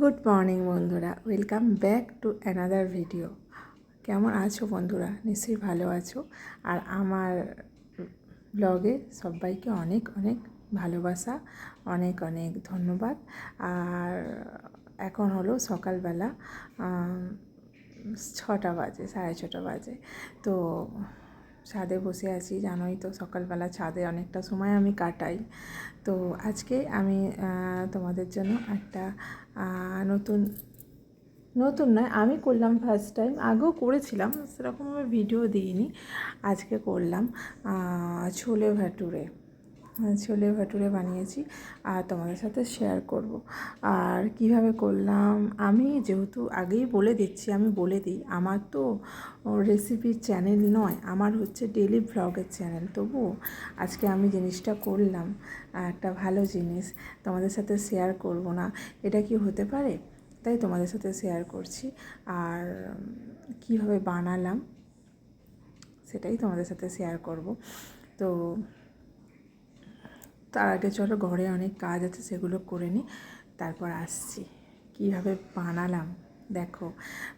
Good morning বন্ধুরা। Welcome back to another video কেমন আছো বন্ধুরা? নিশ্চয়ই ভালো আছো। আর আমার ব্লগে সবাইকে অনেক অনেক ভালোবাসা, অনেক অনেক ধন্যবাদ। আর এখন হলো সকালবেলা ছটা বাজে, সাড়ে ছটা বাজে। তো ছাদে বসে আছি, জানোই তো সকালবেলা ছাদে অনেকটা সময় আমি কাটাই। তো আজকে আমি তোমাদের জন্য একটা নতুন নতুন নয়, আমি করলাম ফার্স্ট টাইম আগেও করেছিলাম সেরকমভাবে ভিডিও দিইনি, আজকে করলাম ছোলে ভাটুরে। ছোলে ভাটুরে বানিয়েছি আর তোমাদের সাথে শেয়ার করব। আর কীভাবে করলাম, আমি যেহেতু আগেই বলে দিচ্ছি, আমি বলে দিই, আমার তো রেসিপির চ্যানেল নয়, আমার হচ্ছে ডেলি ভ্লগের চ্যানেল তবুও আজকে আমি জিনিসটা করলাম, একটা ভালো জিনিস, তোমাদের সাথে শেয়ার করব না। এটা কি হতে পারে? তাই তোমাদের সাথে শেয়ার করছি। আর কীভাবে বানালাম, সেটাই তোমাদের সাথে শেয়ার করব। তো তার আগে চলো, ঘরে অনেক কাজ আছে, সেগুলো করে নিই তারপর আসছি। কীভাবে বানালাম? দেখো,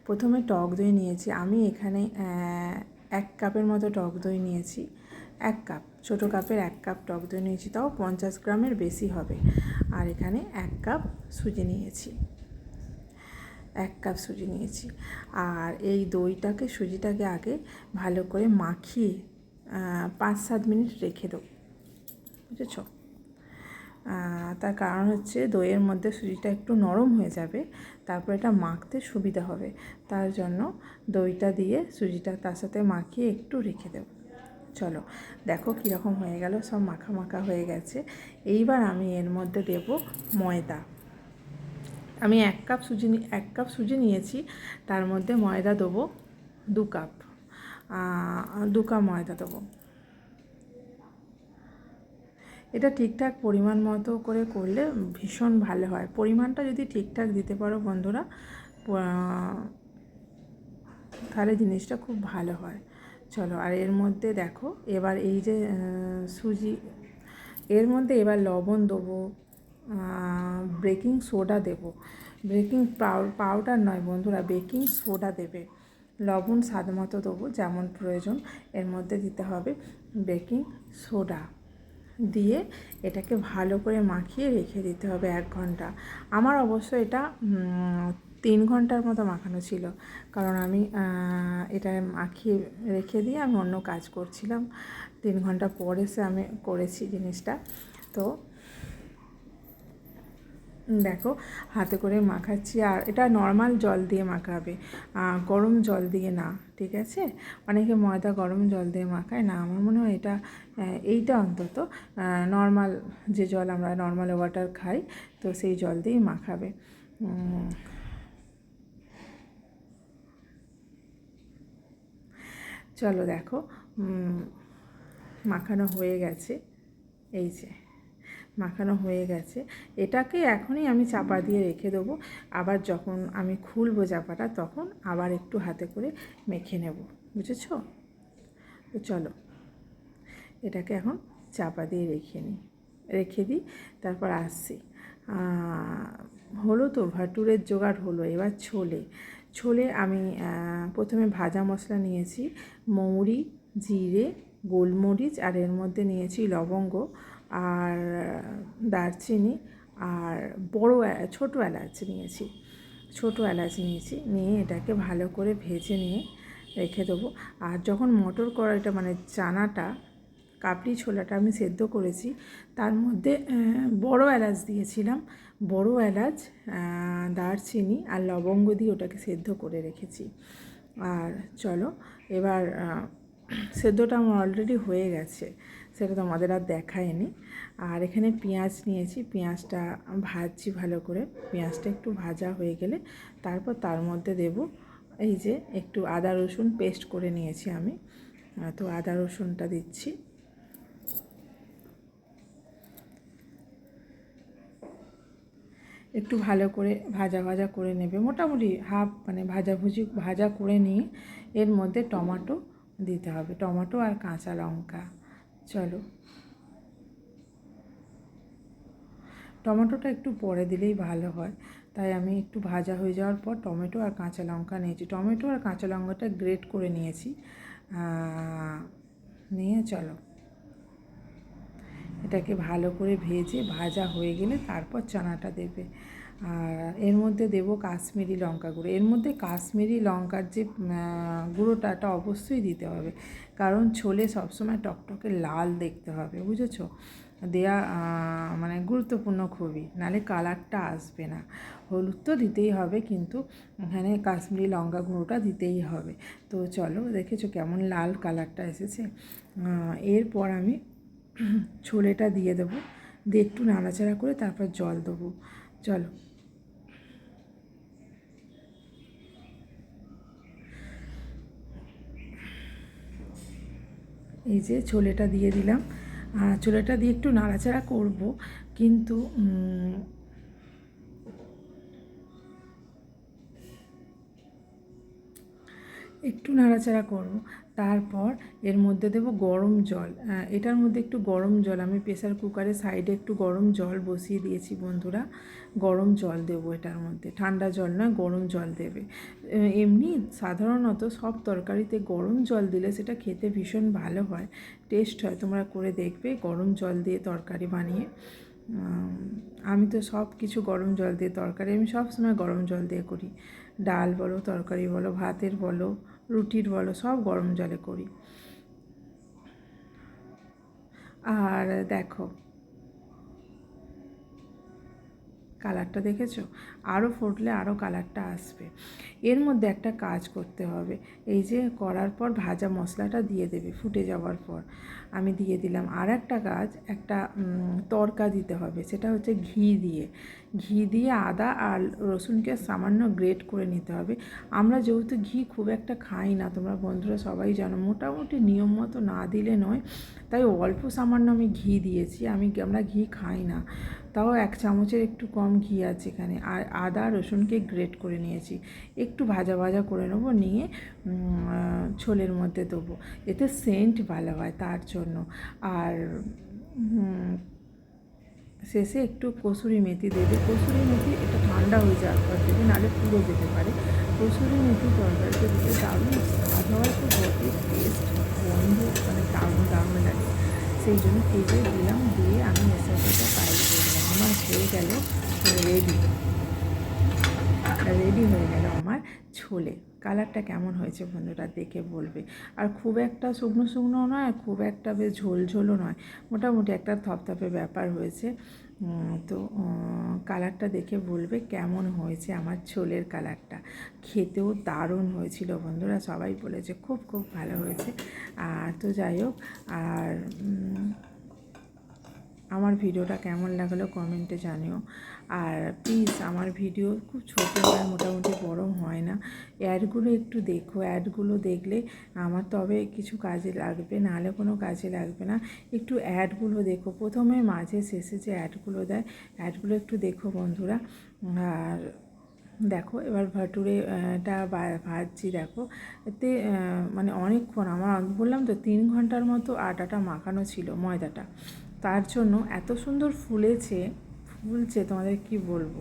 প্রথমে টক দই নিয়েছি। আমি এখানে এক কাপের মতো টক দই নিয়েছি। এক কাপ, ছোটো কাপের এক কাপ টক দই নিয়েছি। তাও পঞ্চাশ গ্রামের বেশি হবে। আর এখানে এক কাপ সুজি নিয়েছি। এক কাপ সুজি নিয়েছি। আর এই দইটাকে, সুজিটাকে আগে ভালো করে মাখিয়ে পাঁচ সাত মিনিট রেখে দেবো। বুঝেছ? তার কারণ হচ্ছে দইয়ের মধ্যে সুজিটা একটু নরম হয়ে যাবে, তারপর এটা মাখতে সুবিধা হবে। তার জন্য দইটা দিয়ে সুজিটা তার সাথে মাখিয়ে একটু রেখে দেবো। চলো, দেখো কীরকম হয়ে গেল, সব মাখা মাখা হয়ে গেছে। এইবার আমি এর মধ্যে দেব ময়দা। আমি এক কাপ সুজি এক কাপ সুজি নিয়েছি, তার মধ্যে ময়দা দেবো দু কাপ। দু কাপ ময়দা দেবো। এটা ঠিকঠাক পরিমাণ মতো করে করলে ভীষণ ভালো হয়। পরিমাণটা যদি ঠিকঠাক দিতে পারো বন্ধুরা তাহলে জিনিসটা খুব ভালো হয়। চলো, আর এর মধ্যে দেখো, এবার এই যে সুজি, এর মধ্যে এবার লবণ দেবো বেকিং সোডা দেবো। বেকিং পাউডার নয় বন্ধুরা, বেকিং সোডা দেবে। লবণ স্বাদ মতো দেবো, যেমন প্রয়োজন। এর মধ্যে দিতে হবে বেকিং সোডা। দিয়ে এটাকে ভালো করে মাখিয়ে রেখে দিতে হবে এক ঘণ্টা। আমার অবশ্য এটা তিন ঘণ্টার মতো মাখানো ছিল। কারণ আমি এটা মাখিয়ে রেখে দিয়ে আমি অন্য কাজ করছিলাম। তিন ঘণ্টা পরে সে আমি করেছি জিনিসটা। তো দেখো, হাতে করে মাখাচ্ছি। আর এটা নর্মাল জল দিয়ে মাখাবে। গরম জল দিয়ে না, ঠিক আছে? অনেকে ময়দা গরম জল দিয়ে মাখায়। না, আমার মনে হয় এটা এইটা অন্তত নর্মাল যে জল আমরা নর্মাল ওয়াটার খাই, তো সেই জল দিয়েই মাখাবে। চলো দেখো মাখানো হয়ে গেছে। এই যে। মাখানো হয়ে গেছে। এটাকে এখনই আমি চাপা দিয়ে রেখে দেবো। আবার যখন আমি খুলবো চাপাটা, তখন আবার একটু হাতে করে মেখে নেব। বুঝেছ? তো চলো, এটাকে এখন চাপা দিয়ে রেখে নিই। রেখে দিই, তারপর আসছি। হলো তো, ভাটুরের জোগাড় হলো, এবার ছোলে। ছোলে আমি প্রথমে ভাজা মশলা নিয়েছি, মৌরি, জিরে, গোলমরিচ, আর এর মধ্যে নিয়েছি লবঙ্গ। আর দারচিনি আর বড় ছোটো এলাচ নিয়েছি। ছোটো এলাচ নিয়েছি, নিয়ে এটাকে ভালো করে ভেজে নিয়ে রেখে দেবো। আর যখন মটর কড়াইটা মানে চানাটা কাবলি ছোলাটা আমি সেদ্ধ করেছি, তার মধ্যে বড় এলাচ দিয়েছিলাম। বড় এলাচ দারচিনি আর লবঙ্গ দিয়ে ওটাকে সেদ্ধ করে রেখেছি। আর চলো, এবার সেদ্ধটা আমার অলরেডি হয়ে গেছে। সেটা তোমাদের আর দেখায়নি। আর এখানে পেঁয়াজ নিয়েছি, পেঁয়াজটা ভাজছি ভালো করে। পেঁয়াজটা একটু ভাজা হয়ে গেলে তারপর তার মধ্যে দেব এই যে একটু আদা রসুন পেস্ট করে নিয়েছি আমি। তো আদা রসুনটা দিচ্ছি। একটু ভালো করে ভাজা ভাজা করে নেবে। মোটামুটি হাফ মানে ভাজাভুজি ভাজা করে নিয়ে এর মধ্যে টমাটো দিতে হবে। টমেটো আর কাঁচা লঙ্কা। চলো। টমেটোটা একটু পরে দিলেই ভালো হয়। তাই আমি একটু ভাজা হয়ে যাওয়ার পর টমেটো আর কাঁচা লঙ্কা নিয়েছি। টমেটো আর কাঁচা লঙ্কাটা গ্রেট করে নিয়েছি। নিয়ে চলো। এটাকে ভালো করে ভেজে ভাজা হয়ে গেলে তারপর চানাটা দেবে। আর এর মধ্যে দেবো কাশ্মীরি লঙ্কা গুঁড়ো। এর মধ্যে কাশ্মীরি লঙ্কার যে আহ, গুঁড়োটা এটা অবশ্যই দিতে হবে। কারণ ছোলে সবসময় টকটকে লাল দেখতে হবে বুঝেছ? দেয়া মানে গুরুত্বপূর্ণ খুবই নালে কালারটা আসবে না। হলুদ তো দিতেই হবে কিন্তু এখানে কাশ্মীরি লঙ্কা গুঁড়োটা দিতেই হবে। তো চলো দেখেছ কেমন লাল কালারটা এসেছে? এরপর আমি ছোলেটা দিয়ে দেবো। দিয়ে একটু নাড়াচাড়া করে তারপর জল দেবো। চলো। এই যে ছোলেটা দিয়ে দিলাম। আর ছোলেটা দিয়ে একটু নাড়াচাড়া করব, কিন্তু একটু নাড়াচাড়া করব। তারপর এর মধ্যে দেব গরম জল। এটার মধ্যে একটু গরম জল। আমি প্রেশার কুকারের সাইডে একটু গরম জল বসিয়ে দিয়েছি বন্ধুরা। গরম জল দেব এটার মধ্যে। ঠান্ডা জল নয়, গরম জল দেবে। এমনি সাধারণত সব তরকারিতে গরম জল দিলে সেটা খেতে ভীষণ ভালো হয়। টেস্ট হয়, তোমরা করে দেখবে গরম জল দিয়ে তরকারি বানিয়ে। আমি তো সব কিছু গরম জল দিয়ে তরকারি, আমি সব সময় গরম জল দিয়ে করি। ডাল বলো, তরকারি বলো, ভাতের বলো রুটির বলো সব গরম জলে করি। আর দেখো কালারটা দেখেছ? আরও ফুটলে আরও কালারটা আসবে। এর মধ্যে একটা কাজ করতে হবে। এই যে করার পর ভাজা মশলাটা দিয়ে দেবে ফুটে যাওয়ার পর। আমি দিয়ে দিলাম আর একটা কাজ, একটা তরকা দিতে হবে। সেটা হচ্ছে ঘি দিয়ে। ঘি দিয়ে আদা আর রসুনকে সামান্য গ্রেট করে নিতে হবে। আমরা যেহেতু ঘি খুব একটা খাই না, তোমরা বন্ধুরা সবাই জানো, মোটামুটি নিয়ম মতো না দিলে নয়। তাই অল্প সামান্য আমি ঘি দিয়েছি। আমি, আমরা ঘি খাই না। তাও এক চামচের একটু কম ঘি আছে এখানে। আর আদা রসুনকে গ্রেট করে নিয়েছি। একটু ভাজা ভাজা করে নেব, নিয়ে ছোলের মধ্যে দেবো। এতে সেন্ট ভালো হয় তার জন্য। আর শেষে একটু কসুরি মেথি দেবে। কসুরি মেথি এটা ঠান্ডা হয়ে যাওয়ার পর দেবে নাহলে পুড়ে যেতে পারে। কসুরি মেথি তরকারিতে দিতে দারুণ স্বাদ হওয়ার তো বটে টেস্ট গন্ধ মানে দারুণ দারুণ লাগে। সেই জন্য যে দিলাম, দিয়ে আমি রেসিপিটা পাইল করলাম আমার হয়ে গেল রেডি রেডি হয়ে গেল আমার ছোলে কালারটা কেমন হয়েছে বন্ধুরা দেখে বলবে। আর খুব একটা শুকনো শুকনো নয়, খুব একটা বেশ ঝোলঝোলও নয়। মোটামুটি একটা থপথপে ব্যাপার হয়েছে। তো কালারটা দেখে বলবে কেমন হয়েছে আমার ছোলের কালারটা। খেতেও দারুণ হয়েছিল বন্ধুরা, সবাই বলেছে খুব খুব ভালো হয়েছে। আর তো যাই হোক, আর আমার ভিডিওটা কেমন লাগল কমেন্টে জানিও। আর প্লিজ আমার ভিডিও খুব ছোটো হয় মোটামুটি বড় হয় না। অ্যাডগুলো একটু দেখো, অ্যাডগুলো দেখলে আমার তবে কিছু কাজে লাগবে, নাহলে কোনো কাজে লাগবে না। একটু অ্যাডগুলো দেখো, প্রথমে মাঝে শেষে যে অ্যাডগুলো দেয়, অ্যাডগুলো একটু দেখো বন্ধুরা। আর দেখো এবার ভাটুরে আহ, টা ভাজছি দেখো। এতে মানে অনেকক্ষণ আমার বললাম তো তিন ঘণ্টার মতো আটাটা মাখানো ছিল ময়দাটা। তার জন্য এত সুন্দর ফুলেছে ফুলছে তোমাদের কি বলব?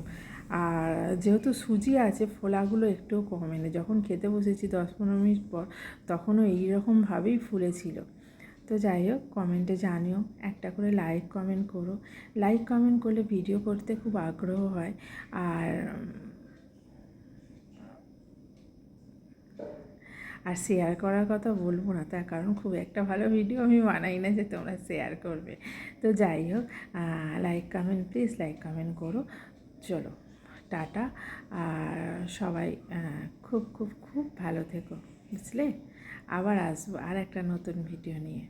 আর যেহেতু সুজি আছে ফোলাগুলো একটুও কমেনি যখন খেতে বসেছি দশ পনেরো মিনিট পর তখনও এইরকমভাবেই ফুলেছিল। তো যাই হোক কমেন্টে জানিও একটা করে লাইক কমেন্ট করো। লাইক কমেন্ট করলে ভিডিও করতে খুব আগ্রহ হয়। আর আর শেয়ার করার কথা বলব না, তার কারণ খুব একটা ভালো ভিডিও আমি বানাই না যে তোমরা শেয়ার করবে। তো যাই হোক like comment please like comment করো। চলো, টাটা। আর সবাই খুব খুব খুব ভালো থেকো, বুঝলে? আবার আসব আর একটা নতুন ভিডিও নিয়ে।